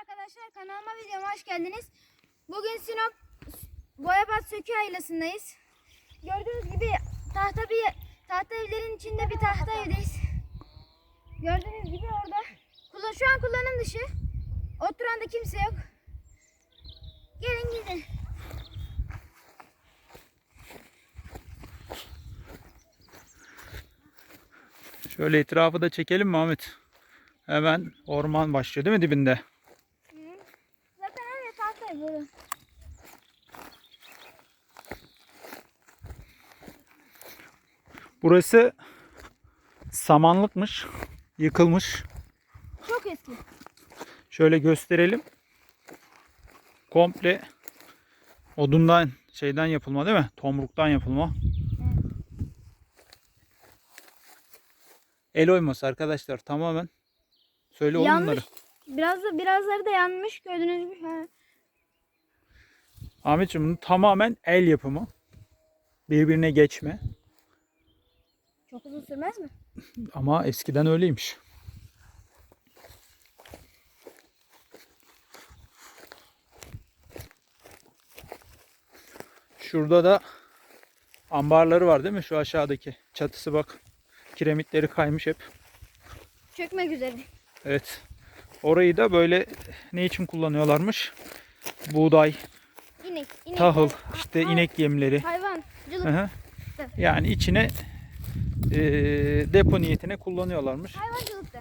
arkadaşlar kanalıma videoma hoş geldiniz. Bugün Sinop Boyabat Sökü Yaylası'ndayız. Gördüğünüz gibi tahta bir tahta evlerin içinde bir tahta evdeyiz. Gördüğünüz gibi orada şu an kullanım dışı. Oturan da kimse yok. Gelin gidin. Şöyle etrafı da çekelim mi Ahmet? Hemen orman başlıyor değil mi dibinde? Zaten her yer tahta ev böyle. Burası samanlıkmış. Yıkılmış. Çok eski. Şöyle gösterelim. Komple odundan şeyden yapılma değil mi? Tomruktan yapılma. El oyması arkadaşlar tamamen. Söyle. Yanmış. Biraz da birazları da yanmış gördüğünüz gibi. Ahmetciğim bunun tamamen el yapımı. Birbirine geçme. Çok uzun sürmez mi? Ama eskiden öyleymiş. Şurada da ambarları var değil mi? Şu aşağıdaki çatısı bak. Kiremitleri kaymış hep. Çökmek üzere. Evet. Orayı da böyle ne için kullanıyorlarmış? Buğday, İnek. inek tahıl, işte inek yemleri. Hayvancılık. Hı hı. Yani içine eee, depo niyetine kullanıyorlarmış. Hayvancılık da.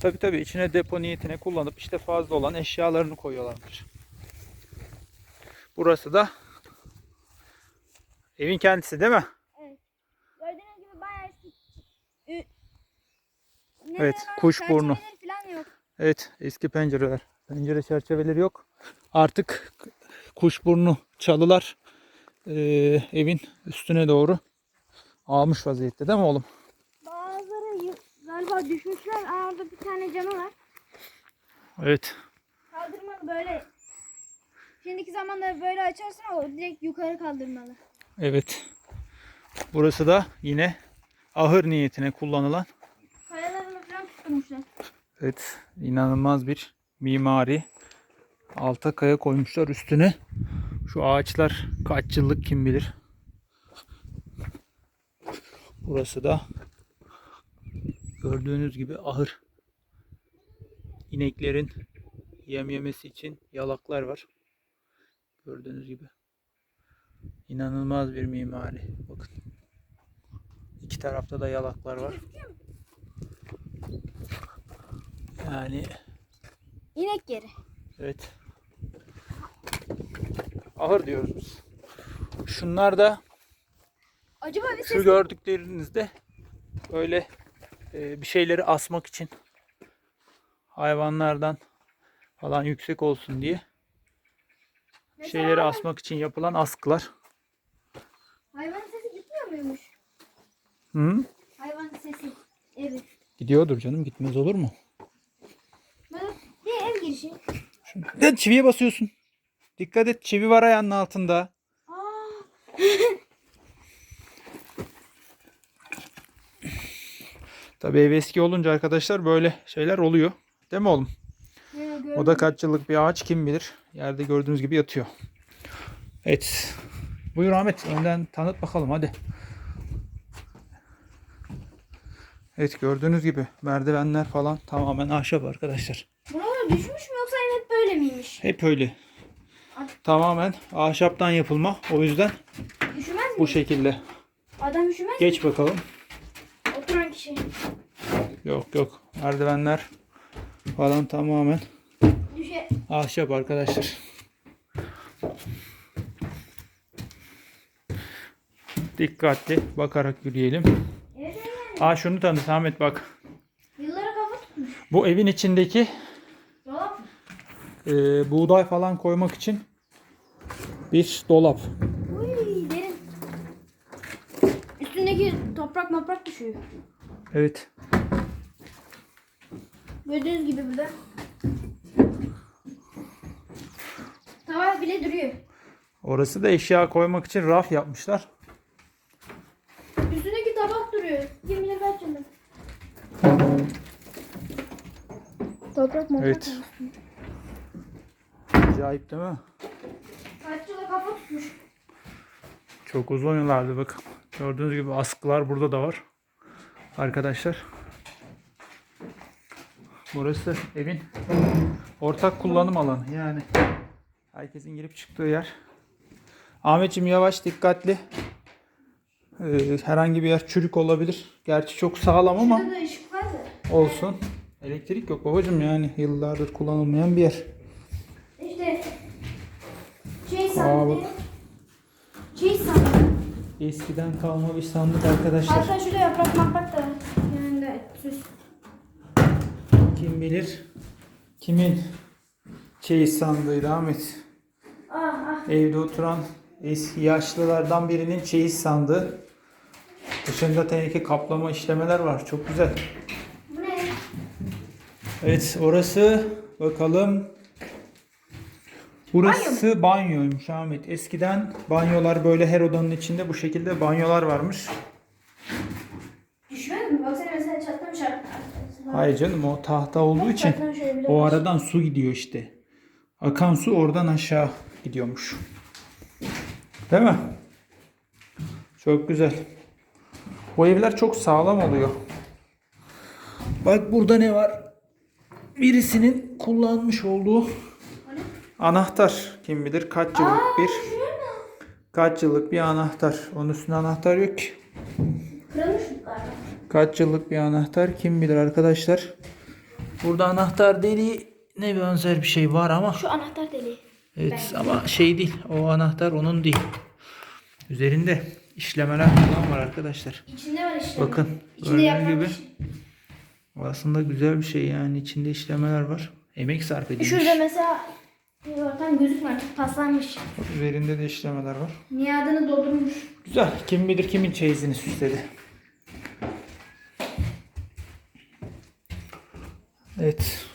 Tabii tabii içine depo niyetine kullanıp işte fazla olan eşyalarını koyuyorlarmış. Burası da evin kendisi değil mi? Gördüğünüz gibi bayağı eski. Ne Evet, falan yok. Evet eski pencereler. Pencere çerçeveleri yok. Artık kuşburnu çalılar eee, evin üstüne doğru almış vaziyette değil mi oğlum? Bazıları galiba düşmüşler. Aa, orada bir tane canı var. Evet. Kaldırmalı böyle. Şimdiki zamanda böyle açarsın o direkt yukarı kaldırmalı. Evet. Burası da yine ahır niyetine kullanılan Kayalarını falan tutturmuşlar. Evet, inanılmaz bir mimari. Alta kaya koymuşlar üstüne. Şu ağaçlar kaç yıllık kim bilir. Burası da gördüğünüz gibi ahır. İneklerin yem yemesi için yalaklar var. Gördüğünüz gibi. İnanılmaz bir mimari. Bakın. İki tarafta da yalaklar var. Yani İnek yeri. Evet. Ahır diyoruz biz. Şunlar da Acaba bir şu ses gördüklerinizde böyle e, bir şeyleri asmak için hayvanlardan falan yüksek olsun diye bir Mesela şeyleri hayvan- asmak için yapılan askılar. Hayvanın sesi gitmiyor muymuş? Hı? Hayvanın sesi. Evet. Gidiyordur canım gitmez olur mu? Böyle bir ev girişi. Çiviye basıyorsun. Dikkat et çivi var ayağının altında. Aa, Tabii ev eski olunca arkadaşlar böyle şeyler oluyor. Değil mi oğlum? O da kaç yıllık bir ağaç kim bilir. Yerde gördüğünüz gibi yatıyor. Evet. Buyur Ahmet. Önden tanıt bakalım hadi. Evet gördüğünüz gibi merdivenler falan tamamen ahşap arkadaşlar. Buralar düşmüş mü yoksa hep böyle miymiş? Hep öyle. Tamamen ahşaptan yapılma. O yüzden Üşümez mi? bu şekilde. Adam üşümez mi? Geç bakalım. Oturan kişi. Yok yok. Merdivenler falan tamamen Düşe. ahşap arkadaşlar. Dikkatli bakarak yürüyelim. Evet. Aa şunu tanıt Ahmet bak. Yıllara kafa tutmuş. Bu evin içindeki Dolap e, buğday falan koymak için bir dolap. Uy derin. Üstündeki toprak moprak düşüyor. Evet. Gördüğünüz gibi burada. Tava bile duruyor. Orası da eşya koymak için raf yapmışlar. Üstündeki tabak duruyor. Kim bilir kaç yıllık. Toprak moprak. Evet. Acayip değil mi? Kaç yıla kafa tutmuş. Çok uzun yıllardır bakın. Gördüğünüz gibi askılar burada da var. Arkadaşlar. Burası evin ortak kullanım alanı. Yani herkesin girip çıktığı yer. Ahmetciğim yavaş dikkatli. Ee, herhangi bir yer çürük olabilir. Gerçi çok sağlam ama Burada da ışık var da. olsun. Elektrik yok babacığım yani yıllardır kullanılmayan bir yer. İşte şey Aa, sandığı. bak. Şey sandığı. Eskiden kalma bir sandık arkadaşlar. Hatta şurada yaprak maprak da. Yanında süs. Kim bilir kimin çeyiz sandığıydı Ahmet. Ah ah. Evde oturan eski yaşlılardan birinin çeyiz sandığı. Dışında teneke kaplama işlemeler var. Çok güzel. Bu ne? Evet orası bakalım. Burası banyoymuş Ahmet. Eskiden banyolar böyle her odanın içinde bu şekilde banyolar varmış. Düşmez mi? Baksana mesela çatlamış artık. Hayır canım o tahta olduğu için o aradan su gidiyor işte. Akan su oradan aşağı gidiyormuş. Değil mi? Çok güzel. Bu evler çok sağlam oluyor. Bak burada ne var? Birisinin kullanmış olduğu anahtar. Kim bilir kaç yıllık bir kaç yıllık bir anahtar. Onun üstünde anahtar yok ki. Kaç yıllık bir anahtar kim bilir arkadaşlar. Burada anahtar deliği ne benzer bir şey var ama Şu anahtar deliği. evet ama şey değil. O anahtar onun değil. Üzerinde işlemeler falan var arkadaşlar. İçinde var işte. Bakın İçinde gibi var. aslında güzel bir şey yani içinde işlemeler var. Emek sarf edilmiş. Şurada mesela ortam gözükmüyor. Paslanmış. Üzerinde de işlemeler var. Niyadını doldurmuş. Güzel. Kim bilir kimin çeyizini süsledi. Evet.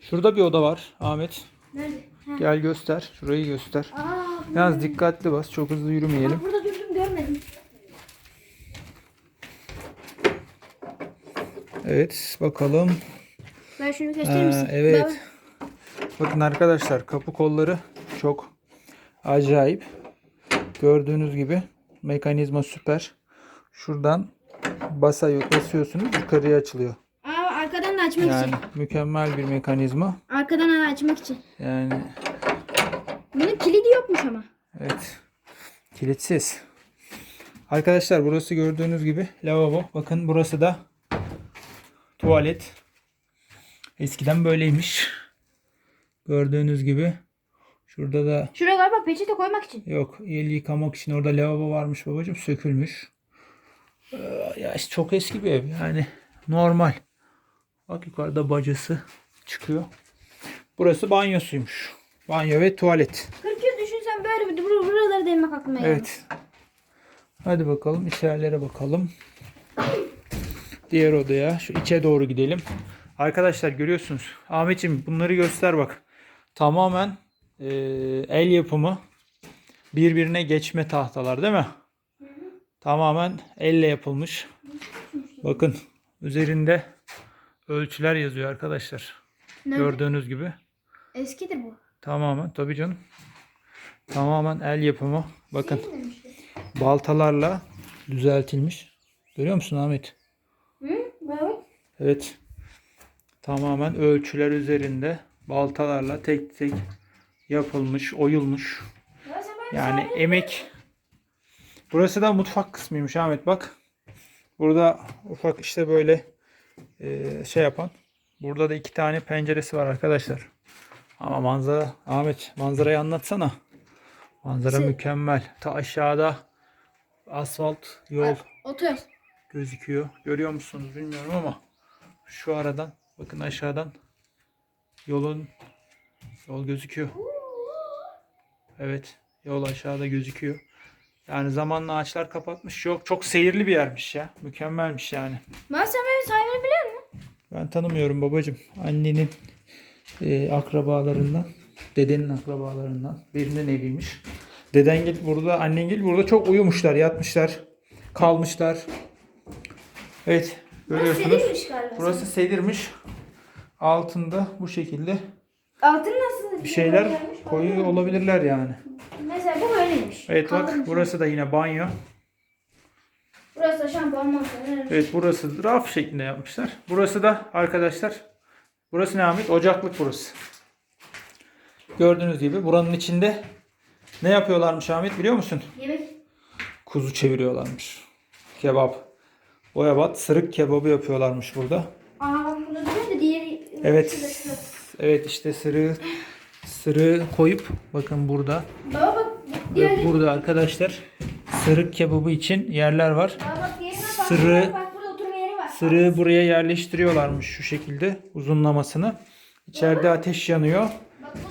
Şurada bir oda var Ahmet. Nerede? Ha. Gel göster. Şurayı göster. Aa, Yalnız dikkatli bas. Çok hızlı yürümeyelim. Bak burada durdum görmedim. Evet bakalım. Ben şunu gösterir misin? Ha, evet. Bak, Bakın arkadaşlar kapı kolları çok acayip. Gördüğünüz gibi mekanizma süper. Şuradan basa basıyorsunuz yukarıya açılıyor. Açmak Yani için. mükemmel bir mekanizma. Arkadan da açmak için. Yani Bunun kilidi yokmuş ama. evet kilitsiz. Arkadaşlar burası gördüğünüz gibi lavabo. Bakın burası da tuvalet. Eskiden böyleymiş. Gördüğünüz gibi. Şurada da Şuraya galiba peçete koymak için. Yok el yıkamak için orada lavabo varmış babacığım sökülmüş. Ee, ya işte çok eski bir ev yani normal. Bak yukarıda bacası çıkıyor. Burası banyosuymuş. Banyo ve tuvalet. 40 yıl düşünsen böyle bir bur buraları değmek aklıma geldi. Evet. Hadi bakalım içerilere bakalım. Diğer odaya şu içe doğru gidelim. Arkadaşlar görüyorsunuz. Ahmetciğim bunları göster bak. Tamamen e, el yapımı birbirine geçme tahtalar değil mi? Tamamen elle yapılmış. Bakın üzerinde ölçüler yazıyor arkadaşlar. Nerede? Gördüğünüz gibi. Eskidir bu. Tamamen tabii canım. Tamamen el yapımı. Bakın baltalarla düzeltilmiş. Görüyor musun Ahmet? Hı? Bak. Evet. Tamamen ölçüler üzerinde baltalarla tek tek yapılmış, oyulmuş. Yani emek. Burası da mutfak kısmıymış Ahmet bak. Burada ufak işte böyle e, şey yapan. Burada da iki tane penceresi var arkadaşlar. Ama manzara Ahmet manzarayı anlatsana. Manzara Şey- mükemmel. Ta aşağıda asfalt yol Otur. gözüküyor. Görüyor musunuz bilmiyorum ama şu aradan bakın aşağıdan yolun yol gözüküyor. Evet yol aşağıda gözüküyor. Yani zamanla ağaçlar kapatmış. Yok çok seyirli bir yermiş ya. Mükemmelmiş yani. Ben sen benim sahibini biliyor musun? Ben tanımıyorum babacığım. Annenin e, akrabalarından, dedenin akrabalarından birinin eviymiş. Deden gel burada, annen gel burada çok uyumuşlar, yatmışlar, kalmışlar. Evet, görüyorsunuz. galiba. Burası sedirmiş. Altında bu şekilde Altın nasıl? Bir şeyler koyuyor olabilirler yani. Mesela bu böyleymiş. Evet bak Kaldırmış. burası da yine banyo. Burası da şampuan masası. Evet burası raf şeklinde yapmışlar. Burası da arkadaşlar burası ne Ahmet? Ocaklık burası. Gördüğünüz gibi buranın içinde ne yapıyorlarmış Ahmet biliyor musun? Yemek. Kuzu çeviriyorlarmış. Kebap. Boyabat sırık kebabı yapıyorlarmış burada. Aa bak burada duruyor da diğeri. Evet. Şurada, şurada. Evet işte sırığı sırığı koyup bakın burada Baba bak. Diğeri. burada arkadaşlar sırık kebabı için yerler var. Var. Sırığı buraya yerleştiriyorlarmış şu şekilde uzunlamasını. İçeride ateş yanıyor.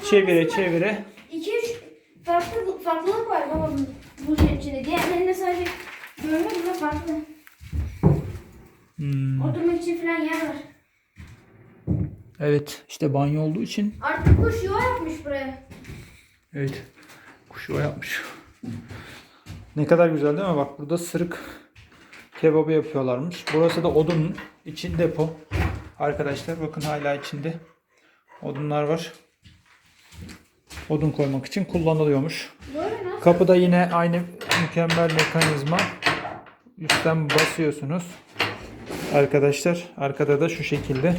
Çevire çevire. İki üç farklı farklılık var baba bu, şeyin içinde. Diğerlerinde sadece görme bunda farklı. Hmm, Oturmak için falan yer var. Evet işte banyo olduğu için Artık kuş yuva yapmış buraya. evet kuş yuva yapmış. Ne kadar güzel değil mi? Bak burada sırık kebabı yapıyorlarmış. Burası da odun için depo. Arkadaşlar bakın hala içinde odunlar var. Odun koymak için kullanılıyormuş. Kapıda yine aynı mükemmel mekanizma. Üstten basıyorsunuz. Arkadaşlar arkada da şu şekilde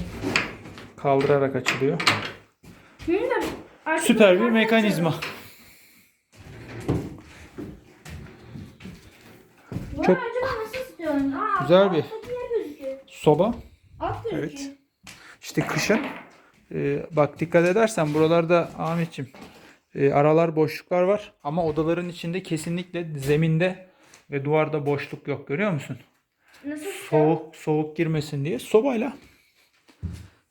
kaldırarak açılıyor. Süper bir mekanizma. Güzel bir-. Soba. Evet. İşte kışın e, bak dikkat edersen buralarda Ahmetciğim e, aralar boşluklar var ama odaların içinde kesinlikle zeminde ve duvarda boşluk yok görüyor musun? Nasıl? Soğuk soğuk girmesin diye sobayla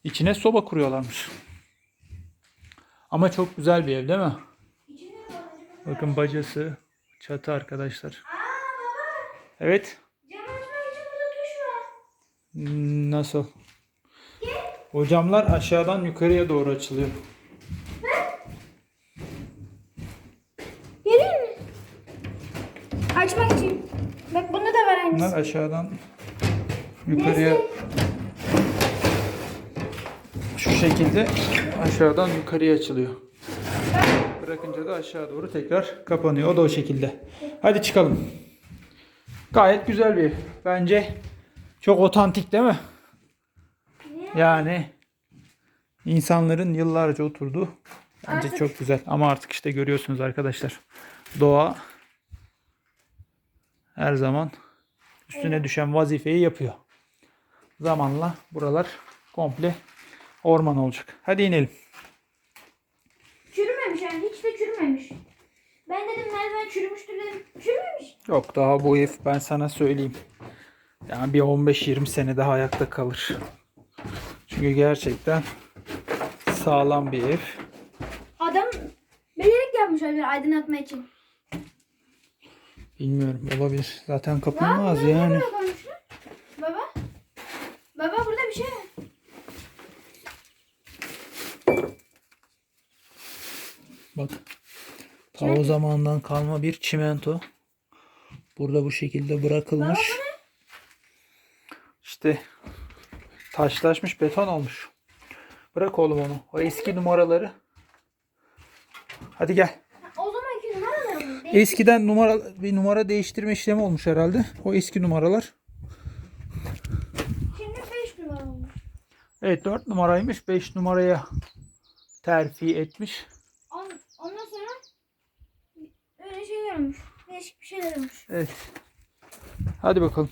içine soba kuruyorlarmış. Ama çok güzel bir ev değil mi? Bakın bacası, çatı arkadaşlar. Aa baba. Evet. Nasıl? O camlar aşağıdan yukarıya doğru açılıyor. Geleyim mi? Açmak için. Bak bunda da var aynısı. Bunlar aşağıdan yukarıya şu şekilde aşağıdan yukarıya açılıyor. Bırakınca da aşağı doğru tekrar kapanıyor. O da o şekilde. Hadi çıkalım. Gayet güzel bir. Bence çok otantik değil mi? Yani insanların yıllarca oturduğu bence Artık- çok güzel. Ama artık işte görüyorsunuz arkadaşlar. Doğa her zaman üstüne düşen vazifeyi yapıyor. Zamanla buralar komple orman olacak. Hadi inelim. Çürümemiş yani hiç de çürümemiş. Ben dedim merdiven çürümüştür dedim. Çürümemiş. Yok daha bu ev ben sana söyleyeyim. Yani bir 15-20 sene daha ayakta kalır. Çünkü gerçekten sağlam bir ev. Adam bilerek yapmış olabilir aydınlatma için. Bilmiyorum olabilir. Zaten Ya, kapılmaz bunları yani. Baba. Baba burada bir şey. Bak. Ta o zamandan kalma bir çimento. Burada bu şekilde bırakılmış. İşte taşlaşmış beton olmuş. Bırak oğlum onu. O eski numaraları. Hadi gel. O zamanki numaralar mı? Eskiden numara bir numara değiştirme işlemi olmuş herhalde. O eski numaralar. Şimdi 5 numara olmuş. Evet 4 numaraymış. 5 numaraya terfi etmiş. On, ondan sonra öyle şeyler olmuş. Değişik bir şeyler olmuş. Evet. Hadi bakalım.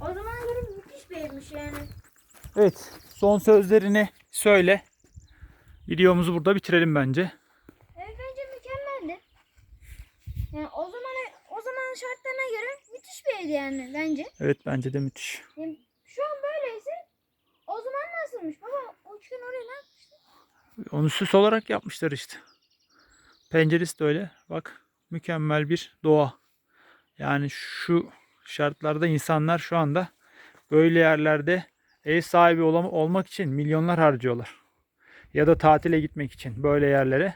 O zaman göre yani. Evet. Son sözlerini söyle. Videomuzu burada bitirelim bence. Evet bence mükemmeldi. Yani o zaman o zaman şartlarına göre müthiş bir evdi yani bence. Evet bence de müthiş. Yani şu an böyleyse o zaman nasılmış? Baba o üçgen oraya ne yapmıştı? Onu süs olarak yapmışlar işte. Penceresi de öyle. Bak mükemmel bir doğa. Yani şu şartlarda insanlar şu anda böyle yerlerde ev sahibi olam- olmak için milyonlar harcıyorlar. Ya da tatile gitmek için böyle yerlere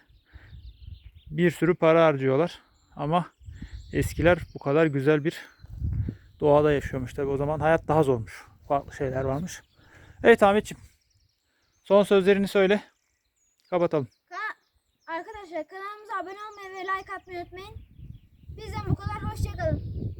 bir sürü para harcıyorlar. Ama eskiler bu kadar güzel bir doğada yaşıyormuş. Tabi o zaman hayat daha zormuş. Farklı şeyler varmış. Evet Ahmetciğim Son sözlerini söyle. Kapatalım. Ka- Arkadaşlar kanalımıza abone olmayı ve like atmayı unutmayın. Bizden bu kadar. Hoşçakalın.